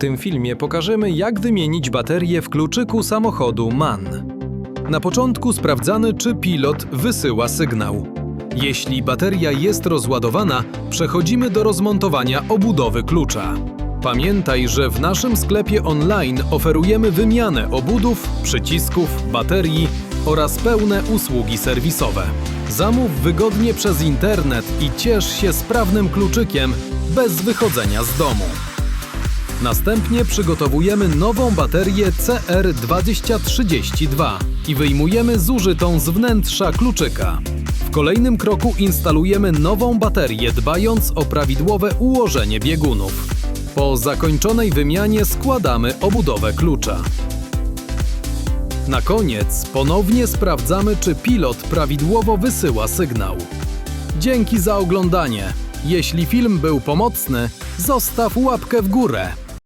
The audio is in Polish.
tym filmie pokażemy, jak wymienić baterię w kluczyku samochodu MAN. Na początku sprawdzamy, czy pilot wysyła sygnał. Jeśli bateria jest rozładowana, przechodzimy do rozmontowania obudowy klucza. Pamiętaj, że w naszym sklepie online oferujemy wymianę obudów, przycisków, baterii oraz pełne usługi serwisowe. Zamów wygodnie przez internet i ciesz się sprawnym kluczykiem bez wychodzenia z domu. Następnie przygotowujemy nową baterię CR2032 i wyjmujemy zużytą z wnętrza kluczyka. W kolejnym kroku instalujemy nową baterię, dbając o prawidłowe ułożenie biegunów. Po zakończonej wymianie składamy obudowę klucza. Na koniec ponownie sprawdzamy, czy pilot prawidłowo wysyła sygnał. Dzięki za oglądanie. Jeśli film był pomocny, zostaw łapkę w górę.